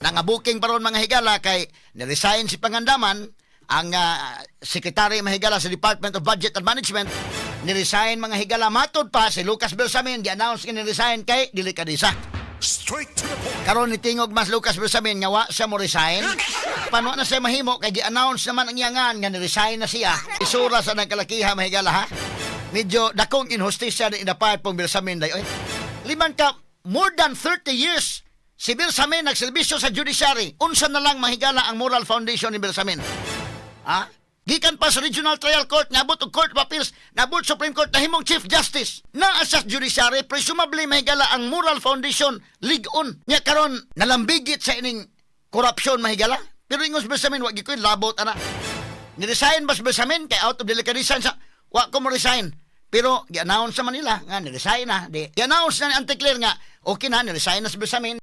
Nangabuking paron mga higala kay niresign si Pangandaman ang ah, sekretary mga higala sa Department of Budget and Management niresign mga higala matod pa si Lucas Bersamin gi-announce nga niresign kay dili kadisa. Straight to the point. Karon ni tingog mas Lucas Bersamin nga wa siya mo resign. Pano na siya mahimo kay gi-announce naman ang iyangan nga ni-resign na siya. Isura sa nagkalakiha mga higala ha. Medyo dakong inhustisya ni inapayat pong Bersamin day. Oy. Liman ka more than 30 years si Bersamin nagserbisyo sa judiciary. Unsa na lang mahigala ang moral foundation ni Bersamin. Ha? Gikan pa sa Regional Trial Court, nabot og Court of Appeals, nabot Supreme Court, nahimong Chief Justice. Naa sa judiciary, presumably mahigala ang moral foundation, ligon. Nya karon nalambigit sa ining korupsyon mahigala. Pero ingos Bersamin, wag ko labot ana. Niresign bas Bersamin kay out of delicadison sa wa ko mo resign. Pero gi-announce sa Manila nga niresign na. Di, i-announce na ni Auntie Claire nga okay na niresign na si Bersamin.